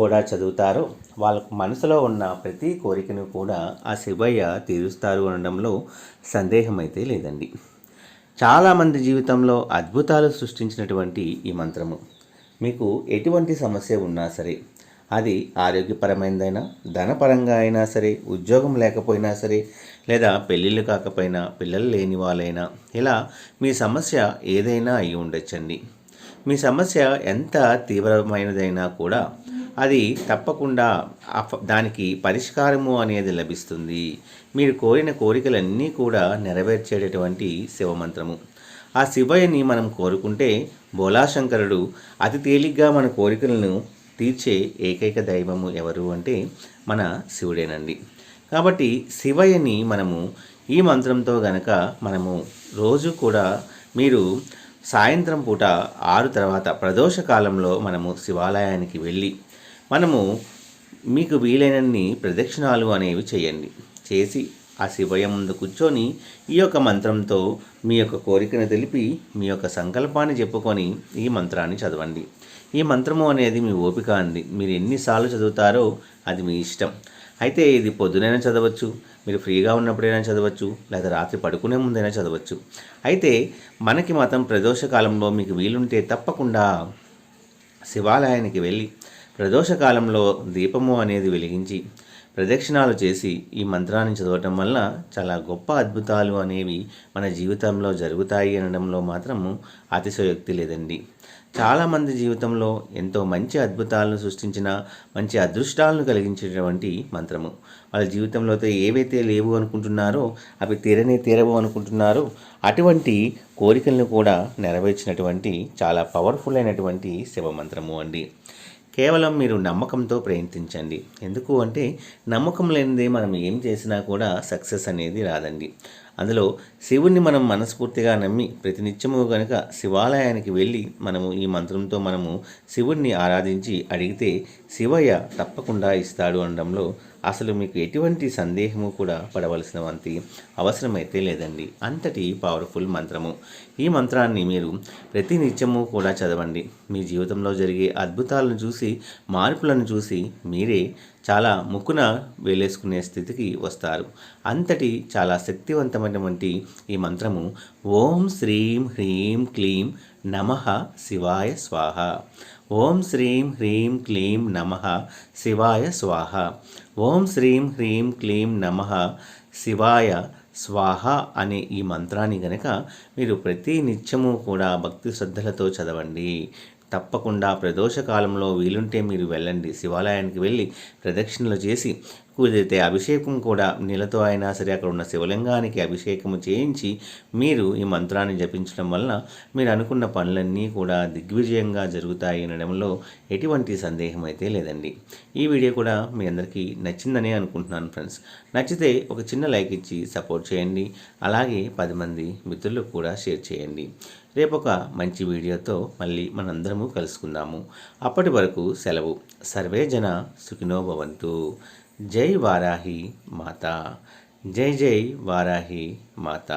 కూడా చదువుతారో. వాళ్ళకు మనసులో ఉన్న ప్రతి కోరికను కూడా ఆ శివయ్య తీరుస్తారు అనడంలో సందేహం అయితే లేదండి. చాలామంది జీవితంలో అద్భుతాలు సృష్టించినటువంటి ఈ మంత్రము. మీకు ఎటువంటి సమస్య ఉన్నా సరే అది ఆరోగ్యపరమైనదైనా ధనపరంగా అయినా సరే ఉద్యోగం లేకపోయినా సరే లేదా పెళ్ళిళ్ళు కాకపోయినా పిల్లలు లేని వాళ్ళైనా ఇలా మీ సమస్య ఏదైనా అయి ఉండొచ్చండి మీ సమస్య ఎంత తీవ్రమైనదైనా కూడా అది తప్పకుండా దానికి పరిష్కారము అనేది లభిస్తుంది. మీరు కోరిన కోరికలన్నీ కూడా నెరవేర్చేటటువంటి శివమంత్రము. ఆ శివయ్యని మనం కోరుకుంటే బోలాశంకరుడు అతి తేలిగ్గా మన కోరికలను తీర్చే ఏకైక దైవము ఎవరు అంటే మన శివుడేనండి. కాబట్టి శివయ్యని మనము ఈ మంత్రంతో గనక మనము రోజు కూడా మీరు సాయంత్రం పూట ఆరు తర్వాత ప్రదోష కాలంలో మనము శివాలయానికి వెళ్ళి మనము మీకు వీలైనన్ని ప్రదక్షిణాలు అనేవి చేయండి. చేసి ఆ శివయ్య ముందు కూర్చొని ఈ యొక్క మంత్రంతో మీ యొక్క కోరికను తెలిపి మీ యొక్క సంకల్పాన్ని చెప్పుకొని ఈ మంత్రాన్ని చదవండి. ఈ మంత్రము అనేది మీ ఓపిక అంది మీరు ఎన్నిసార్లు చదువుతారో అది మీ ఇష్టం. అయితే ఇది పొద్దునైనా చదవచ్చు మీరు ఫ్రీగా ఉన్నప్పుడైనా చదవచ్చు లేదా రాత్రి పడుకునే ముందైనా చదవచ్చు. అయితే మనకి మాత్రం ప్రదోష కాలంలో మీకు వీలుంటే తప్పకుండా శివాలయానికి వెళ్ళి ప్రదోషకాలంలో దీపము అనేది వెలిగించి ప్రదక్షిణాలు చేసి ఈ మంత్రాన్ని చదవటం వల్ల చాలా గొప్ప అద్భుతాలు అనేవి మన జీవితంలో జరుగుతాయి అనడంలో మాత్రము అతిశయోక్తి లేదండి. చాలామంది జీవితంలో ఎంతో మంచి అద్భుతాలను సృష్టించిన మంచి అదృష్టాలను కలిగించేటువంటి మంత్రము. వాళ్ళ జీవితంలో అయితే ఏవైతే లేవు అనుకుంటున్నారో అవి తీరనే తీరవు అనుకుంటున్నారో అటువంటి కోరికలను కూడా నెరవేర్చినటువంటి చాలా పవర్ఫుల్ అయినటువంటి శివ మంత్రము అండి. కేవలం మీరు నమ్మకంతో ప్రయత్నించండి. ఎందుకు అంటే నమ్మకం లేనిదే మనం ఏం చేసినా కూడా సక్సెస్ అనేది రాదండి. అందులో శివుణ్ణి మనం మనస్ఫూర్తిగా నమ్మి ప్రతినిత్యము కనుక శివాలయానికి వెళ్ళి మనము ఈ మంత్రంతో మనము శివుణ్ణి ఆరాధించి అడిగితే శివయ్య తప్పకుండా ఇస్తాడు అనడంలో అసలు మీకు ఎటువంటి సందేహము కూడా పడవలసిన వంతి అవసరమైతే లేదండి. అంతటి పవర్ఫుల్ మంత్రము. ఈ మంత్రాన్ని మీరు ప్రతి నిత్యము కూడా చదవండి. మీ జీవితంలో జరిగే అద్భుతాలను చూసి మార్పులను చూసి మీరే చాలా ముక్కున వేలేసుకునే స్థితికి వస్తారు. అంతటి చాలా శక్తివంతమైనటువంటి ఈ మంత్రము ఓం శ్రీం హ్రీం క్లీం నమః శివాయ స్వాహ. ఓం శ్రీం హ్రీం క్లీం నమః శివాయ స్వాహ. ఓం శ్రీం హ్రీం క్లీం నమః శివాయ స్వాహ అనే ఈ మంత్రాన్ని గనక మీరు ప్రతి నిత్యము కూడా భక్తి శ్రద్ధలతో చదవండి. తప్పకుండా ప్రదోష కాలంలో వీలుంటే మీరు వెళ్ళండి. శివాలయానికి వెళ్ళి ప్రదక్షిణలు చేసి కుదిరితే అభిషేకం కూడా నీళ్ళతో అయినా సరే అక్కడ ఉన్న శివలింగానికి అభిషేకము చేయించి మీరు ఈ మంత్రాన్ని జపించడం వలన మీరు అనుకున్న పనులన్నీ కూడా దిగ్విజయంగా జరుగుతాయి అనడంలో ఎటువంటి సందేహం అయితే లేదండి. ఈ వీడియో కూడా మీ అందరికీ నచ్చిందనే అనుకుంటున్నాను ఫ్రెండ్స్. నచ్చితే ఒక చిన్న లైక్ ఇచ్చి సపోర్ట్ చేయండి. అలాగే పది మంది మిత్రులకు కూడా షేర్ చేయండి. రేపు ఒక మంచి వీడియోతో మళ్ళీ మనందరము కలుసుకుందాము. అప్పటి వరకు సెలవు. సర్వే జన సుఖినో భవంతు. జై వారాహి మాత జై జై వారాహి మాత